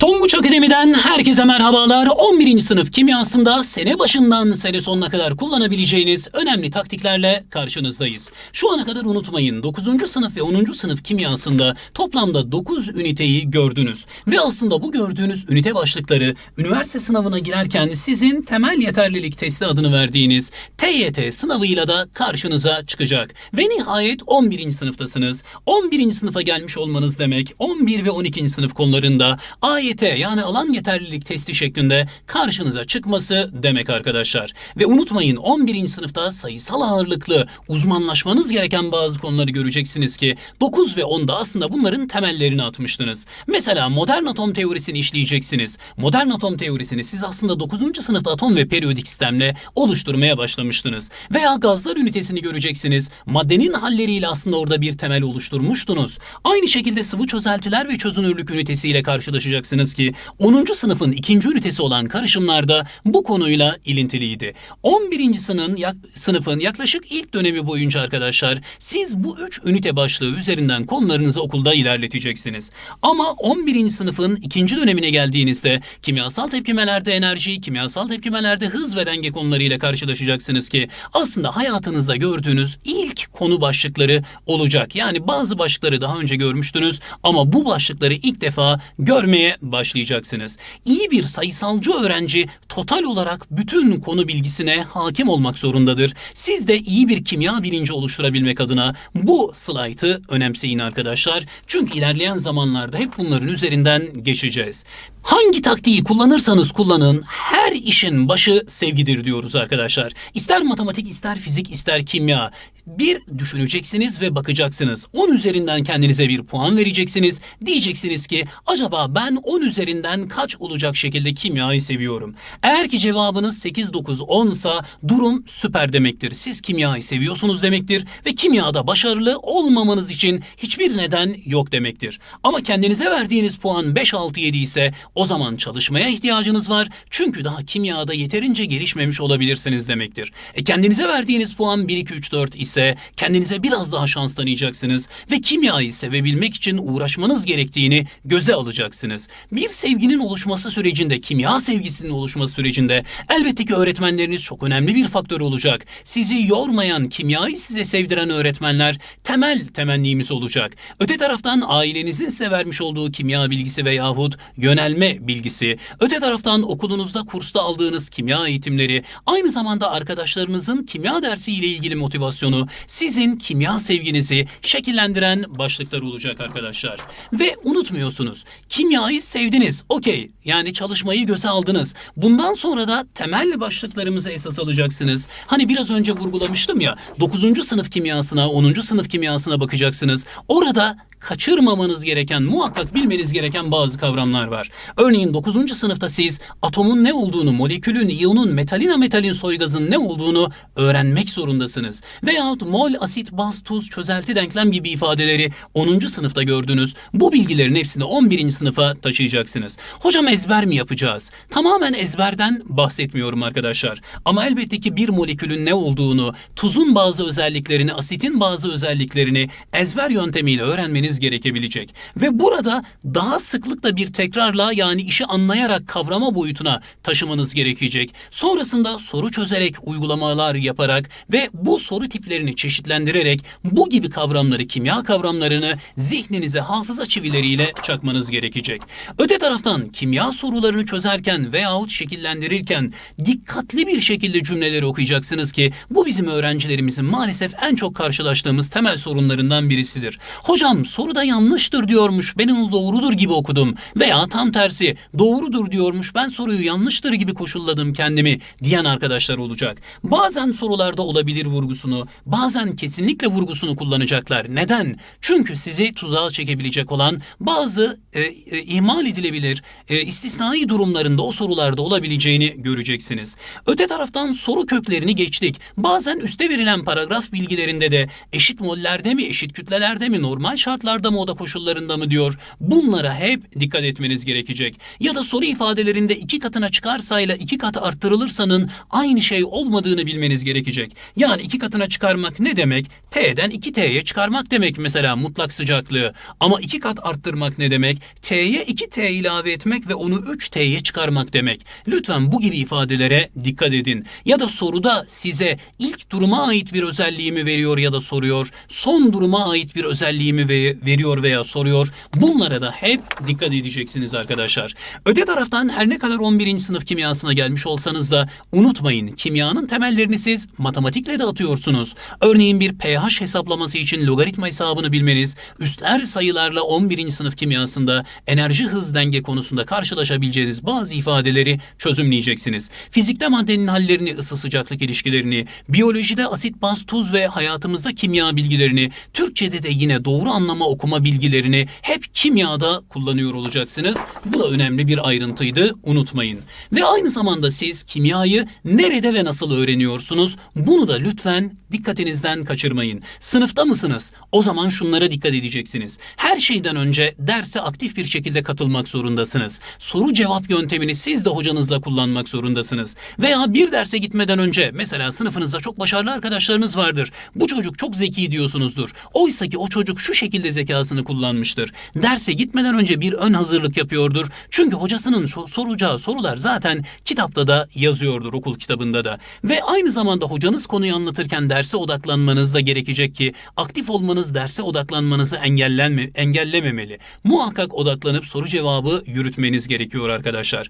Tonguç Akademi'den herkese merhabalar. 11. sınıf kimyasında sene başından sene sonuna kadar kullanabileceğiniz önemli taktiklerle karşınızdayız. Şu ana kadar unutmayın 9. sınıf ve 10. sınıf kimyasında toplamda 9 üniteyi gördünüz. Ve aslında bu gördüğünüz ünite başlıkları üniversite sınavına girerken sizin temel yeterlilik testi adını verdiğiniz TYT sınavıyla da karşınıza çıkacak. Ve nihayet 11. sınıftasınız. 11. sınıfa gelmiş olmanız demek 11 ve 12. sınıf konularında AYT yani alan yeterlilik testi şeklinde karşınıza çıkması demek arkadaşlar. Ve unutmayın 11. sınıfta sayısal ağırlıklı uzmanlaşmanız gereken bazı konuları göreceksiniz ki 9 ve 10'da aslında bunların temellerini atmıştınız. Mesela modern atom teorisini işleyeceksiniz. Modern atom teorisini siz aslında 9. sınıfta atom ve periyodik sistemle oluşturmaya başlamıştınız. Veya gazlar ünitesini göreceksiniz. Maddenin halleriyle aslında orada bir temel oluşturmuştunuz. Aynı şekilde sıvı çözeltiler ve çözünürlük ünitesiyle karşılaşacaksınız ki 10. sınıfın ikinci ünitesi olan karışımlarda bu konuyla ilintiliydi. 11. sınıfın, yak, sınıfın yaklaşık ilk dönemi boyunca arkadaşlar siz bu 3 ünite başlığı üzerinden konularınızı okulda ilerleteceksiniz. Ama 11. sınıfın ikinci dönemine geldiğinizde kimyasal tepkimelerde enerji, kimyasal tepkimelerde hız ve denge konularıyla karşılaşacaksınız ki aslında hayatınızda gördüğünüz ilk konu başlıkları olacak. Yani bazı başlıkları daha önce görmüştünüz ama bu başlıkları ilk defa görmeye başlayacaksınız. İyi bir sayısalcı öğrenci total olarak bütün konu bilgisine hakim olmak zorundadır. Siz de iyi bir kimya bilinci oluşturabilmek adına bu slaytı önemseyin arkadaşlar. Çünkü ilerleyen zamanlarda hep bunların üzerinden geçeceğiz. Hangi taktiği kullanırsanız kullanın her işin başı sevgidir diyoruz arkadaşlar. İster matematik, ister fizik, ister kimya. Bir düşüneceksiniz ve bakacaksınız. 10 üzerinden kendinize bir puan vereceksiniz. Diyeceksiniz ki acaba ben 10 üzerinden kaç olacak şekilde kimyayı seviyorum. Eğer ki cevabınız 8, 9, 10 sa durum süper demektir. Siz kimyayı seviyorsunuz demektir ve kimyada başarılı olmamanız için hiçbir neden yok demektir. Ama kendinize verdiğiniz puan 5, 6, 7 ise o zaman çalışmaya ihtiyacınız var. Çünkü daha kimyada yeterince gelişmemiş olabilirsiniz demektir. E kendinize verdiğiniz puan 1, 2, 3, 4 ise kendinize biraz daha şans tanıyacaksınız ve kimyayı sevebilmek için uğraşmanız gerektiğini göze alacaksınız. Bir sevginin oluşması sürecinde, kimya sevgisinin oluşması sürecinde elbette ki öğretmenleriniz çok önemli bir faktör olacak. Sizi yormayan, kimyayı size sevdiren öğretmenler temel temennimiz olacak. Öte taraftan ailenizin size vermiş olduğu kimya bilgisi veyahut yönelme bilgisi, öte taraftan okulunuzda kursta aldığınız kimya eğitimleri, aynı zamanda arkadaşlarınızın kimya dersi ile ilgili motivasyonu, sizin kimya sevginizi şekillendiren başlıklar olacak arkadaşlar. Ve unutmuyorsunuz, kimyayı sevdiniz, okey, yani çalışmayı göze aldınız. Bundan sonra da temel başlıklarımızı esas alacaksınız. Hani biraz önce vurgulamıştım ya, 9. sınıf kimyasına, 10. sınıf kimyasına bakacaksınız. Orada kaçırmamanız gereken, muhakkak bilmeniz gereken bazı kavramlar var. Örneğin 9. sınıfta siz atomun ne olduğunu, molekülün, iyonun, metalin, ametalin, soygazın ne olduğunu öğrenmek zorundasınız. Veyahut mol, asit, baz, tuz, çözelti, denklem gibi ifadeleri 10. sınıfta gördünüz. Bu bilgilerin hepsini 11. sınıfa taşıyacaksınız. Hocam ezber mi yapacağız? Tamamen ezberden bahsetmiyorum arkadaşlar. Ama elbette ki bir molekülün ne olduğunu, tuzun bazı özelliklerini, asitin bazı özelliklerini ezber yöntemiyle öğrenmeniz gerekebilecek. Ve burada daha sıklıkla bir tekrarla yani işi anlayarak kavrama boyutuna taşımanız gerekecek. Sonrasında soru çözerek, uygulamalar yaparak ve bu soru tiplerini çeşitlendirerek bu gibi kavramları, kimya kavramlarını zihninize hafıza çivileriyle çakmanız gerekecek. Öte taraftan kimya sorularını çözerken veyahut şekillendirirken dikkatli bir şekilde cümleleri okuyacaksınız ki bu bizim öğrencilerimizin maalesef en çok karşılaştığımız temel sorunlarından birisidir. Hocam soruda yanlıştır diyormuş ben onu doğrudur gibi okudum veya tam tersi doğrudur diyormuş ben soruyu yanlıştır gibi koşulladım kendimi diyen arkadaşlar olacak. Bazen sorularda olabilir vurgusunu bazen kesinlikle vurgusunu kullanacaklar. Neden? Çünkü sizi tuzağa çekebilecek olan bazı e, e, ihmal edilebilir e, istisnai durumlarında o sorularda olabileceğini göreceksiniz. Öte taraftan soru köklerini geçtik. Bazen üste verilen paragraf bilgilerinde de eşit mollerde mi, eşit kütlelerde mi, normal şartlarda şartlarda mı oda koşullarında mı diyor. Bunlara hep dikkat etmeniz gerekecek. Ya da soru ifadelerinde iki katına çıkarsayla iki kat arttırılırsanın aynı şey olmadığını bilmeniz gerekecek. Yani iki katına çıkarmak ne demek? T'den 2T'ye çıkarmak demek mesela mutlak sıcaklığı. Ama iki kat arttırmak ne demek? T'ye 2T ilave etmek ve onu 3T'ye çıkarmak demek. Lütfen bu gibi ifadelere dikkat edin. Ya da soruda size ilk duruma ait bir özelliği mi veriyor ya da soruyor, son duruma ait bir özelliği mi ve- veriyor veya soruyor. Bunlara da hep dikkat edeceksiniz arkadaşlar. Öte taraftan her ne kadar 11. sınıf kimyasına gelmiş olsanız da unutmayın kimyanın temellerini siz matematikle de atıyorsunuz. Örneğin bir pH hesaplaması için logaritma hesabını bilmeniz, üstler sayılarla 11. sınıf kimyasında enerji hız denge konusunda karşılaşabileceğiniz bazı ifadeleri çözümleyeceksiniz. Fizikte maddenin hallerini, ısı sıcaklık ilişkilerini, biyolojide asit baz tuz ve hayatımızda kimya bilgilerini, Türkçede de yine doğru anlama okuma bilgilerini hep kimyada kullanıyor olacaksınız. Bu da önemli bir ayrıntıydı unutmayın. Ve aynı zamanda siz kimyayı nerede ve nasıl öğreniyorsunuz? Bunu da lütfen dikkatinizden kaçırmayın. Sınıfta mısınız? O zaman şunlara dikkat edeceksiniz. Her şeyden önce derse aktif bir şekilde katılmak zorundasınız. Soru cevap yöntemini siz de hocanızla kullanmak zorundasınız. Veya bir derse gitmeden önce mesela sınıfınızda çok başarılı arkadaşlarınız vardır. Bu çocuk çok zeki diyorsunuzdur. Oysa ki o çocuk şu şekilde zekasını kullanmıştır. Derse gitmeden önce bir ön hazırlık yapıyordur. Çünkü hocasının so- soracağı sorular zaten kitapta da yazıyordur okul kitabında da. Ve aynı zamanda hocanız konuyu anlatırken derse odaklanmanız da gerekecek ki aktif olmanız derse odaklanmanızı engellenme, engellememeli. Muhakkak odaklanıp soru cevabı yürütmeniz gerekiyor arkadaşlar.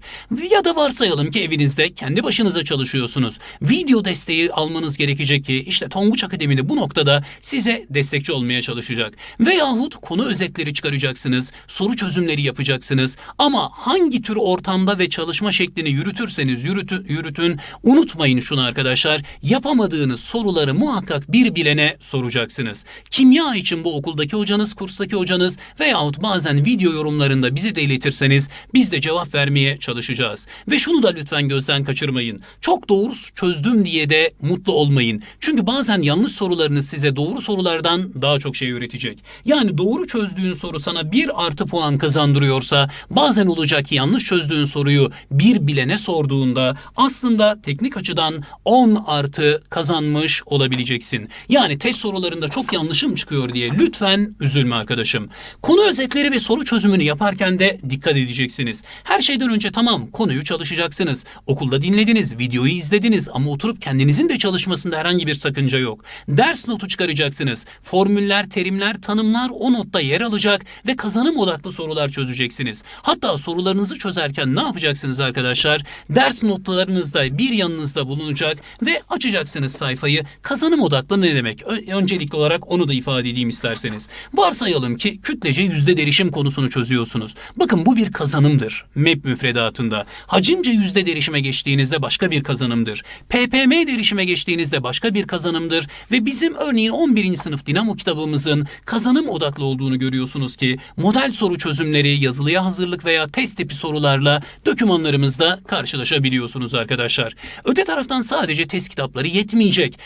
Ya da varsayalım ki evinizde kendi başınıza çalışıyorsunuz. Video desteği almanız gerekecek ki işte Tonguç Akademi'de bu noktada size destekçi olmaya çalışacak. Veyahut konu özetleri çıkaracaksınız, soru çözümleri yapacaksınız. Ama hangi tür ortamda ve çalışma şeklini yürütürseniz yürütün, yürütün unutmayın şunu arkadaşlar. Yapamadığınız soruları muhakkak bir bilene soracaksınız. Kimya için bu okuldaki hocanız, kurstaki hocanız veyahut bazen video yorumlarında bizi de iletirseniz biz de cevap vermeye çalışacağız. Ve şunu da lütfen gözden kaçırmayın. Çok doğru çözdüm diye de mutlu olmayın. Çünkü bazen yanlış sorularınız size doğru sorulardan daha çok şey öğretecek. Yani doğru çözdüğün soru sana bir artı puan kazandırıyorsa bazen olacak ki yanlış çözdüğün soruyu bir bilene sorduğunda aslında teknik açıdan 10 artı kazanmış olabileceksin. Yani test sorularında çok yanlışım çıkıyor diye lütfen üzülme arkadaşım. Konu özetleri ve soru çözümünü yaparken de dikkat edeceksiniz. Her şeyden önce tamam konuyu çalışacaksınız. Okulda dinlediniz, videoyu izlediniz ama oturup kendinizin de çalışmasında herhangi bir sakınca yok. Ders notu çıkaracaksınız. Formüller, terimler, tanımlar o notta yer alacak ve kazanım odaklı sorular çözeceksiniz. Hatta sorularınızı çözerken ne yapacaksınız arkadaşlar? Ders notlarınızda bir yanınızda bulunacak ve açacaksınız sayfayı. Kazanım odaklı ne demek? Öncelikli olarak onu da ifade edeyim isterseniz. Varsayalım ki kütlece yüzde derişim konusunu çözüyorsunuz. Bakın bu bir kazanımdır MEP müfredatında. Hacimce yüzde derişime geçtiğinizde başka bir kazanımdır. PPM derişime geçtiğinizde başka bir kazanımdır ve bizim örneğin 11. sınıf dinamo kitabımızın kazanım odaklı olduğunu görüyorsunuz ki model soru çözümleri, yazılıya hazırlık veya test tipi sorularla dokümanlarımızda karşılaşabiliyorsunuz arkadaşlar. Öte taraftan sadece test kitapları yetmeyecek.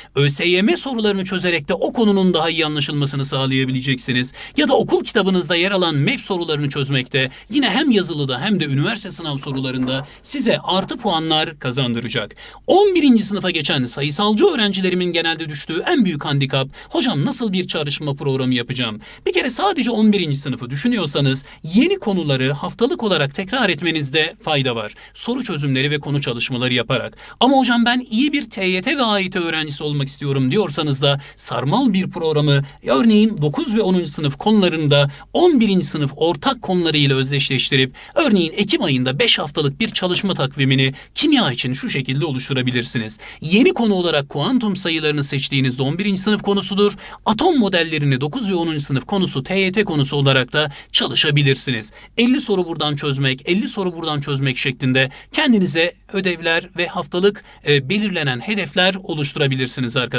ÖSYM sorularını çözerek de o konunun daha iyi anlaşılmasını sağlayabileceksiniz. Ya da okul kitabınızda yer alan MEP sorularını çözmekte yine hem yazılıda hem de üniversite sınav sorularında size artı puanlar kazandıracak. 11. sınıfa geçen sayısalcı öğrencilerimin genelde düştüğü en büyük handikap hocam nasıl bir çalışma programı yapacağım? Bir kere sadece 11. sınıfı düşünüyorsanız yeni konuları haftalık olarak tekrar etmenizde fayda var. Soru çözümleri ve konu çalışmaları yaparak. Ama hocam ben iyi bir TYT ve AYT öğrencisi olmak istiyorum diyorsanız da sarmal bir programı örneğin 9 ve 10. sınıf konularında 11. sınıf ortak konularıyla özdeşleştirip örneğin Ekim ayında 5 haftalık bir çalışma takvimini kimya için şu şekilde oluşturabilirsiniz. Yeni konu olarak kuantum sayılarını seçtiğinizde 11. sınıf konusudur. Atom modellerini 9 ve 10. sınıf konusu TYT konusu olarak da çalışabilirsiniz. 50 soru buradan çözmek, 50 soru buradan çözmek şeklinde kendinize ödevler ve haftalık e, belirlenen hedefler oluşturabilirsiniz arkadaşlar.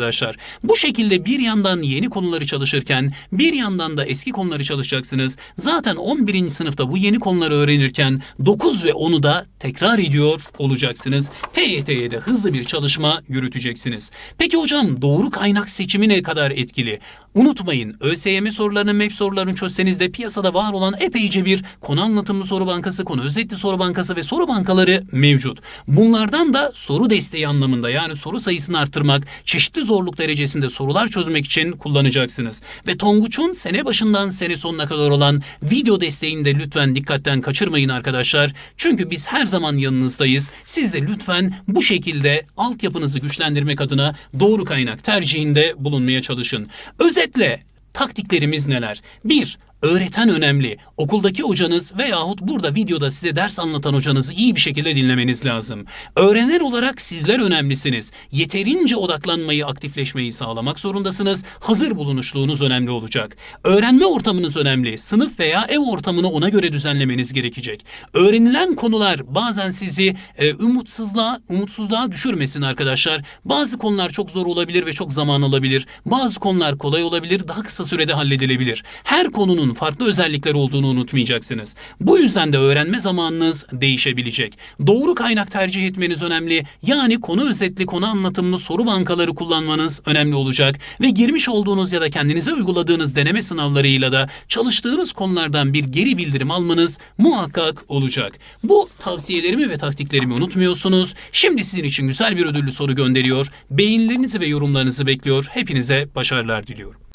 Bu şekilde bir yandan yeni konuları çalışırken bir yandan da eski konuları çalışacaksınız. Zaten 11. sınıfta bu yeni konuları öğrenirken 9 ve 10'u da tekrar ediyor olacaksınız. TYT'ye de hızlı bir çalışma yürüteceksiniz. Peki hocam doğru kaynak seçimi ne kadar etkili? Unutmayın ÖSYM sorularını map sorularını çözseniz de piyasada var olan epeyce bir konu anlatımlı soru bankası, konu özetli soru bankası ve soru bankaları mevcut. Bunlardan da soru desteği anlamında yani soru sayısını arttırmak, çeşitli zorluk derecesinde sorular çözmek için kullanacaksınız. Ve Tonguç'un sene başından sene sonuna kadar olan video desteğini de lütfen dikkatten kaçırmayın arkadaşlar. Çünkü biz her zaman yanınızdayız. Siz de lütfen bu şekilde altyapınızı güçlendirmek adına doğru kaynak tercihinde bulunmaya çalışın. Özetle taktiklerimiz neler? 1. Öğreten önemli. Okuldaki hocanız veyahut burada videoda size ders anlatan hocanızı iyi bir şekilde dinlemeniz lazım. Öğrenen olarak sizler önemlisiniz. Yeterince odaklanmayı, aktifleşmeyi sağlamak zorundasınız. Hazır bulunuşluğunuz önemli olacak. Öğrenme ortamınız önemli. Sınıf veya ev ortamını ona göre düzenlemeniz gerekecek. Öğrenilen konular bazen sizi e, umutsuzluğa, umutsuzluğa düşürmesin arkadaşlar. Bazı konular çok zor olabilir ve çok zaman alabilir. Bazı konular kolay olabilir, daha kısa sürede halledilebilir. Her konunun farklı özellikleri olduğunu unutmayacaksınız. Bu yüzden de öğrenme zamanınız değişebilecek. Doğru kaynak tercih etmeniz önemli. Yani konu özetli, konu anlatımlı soru bankaları kullanmanız önemli olacak ve girmiş olduğunuz ya da kendinize uyguladığınız deneme sınavlarıyla da çalıştığınız konulardan bir geri bildirim almanız muhakkak olacak. Bu tavsiyelerimi ve taktiklerimi unutmuyorsunuz. Şimdi sizin için güzel bir ödüllü soru gönderiyor. Beğenilerinizi ve yorumlarınızı bekliyor. Hepinize başarılar diliyorum.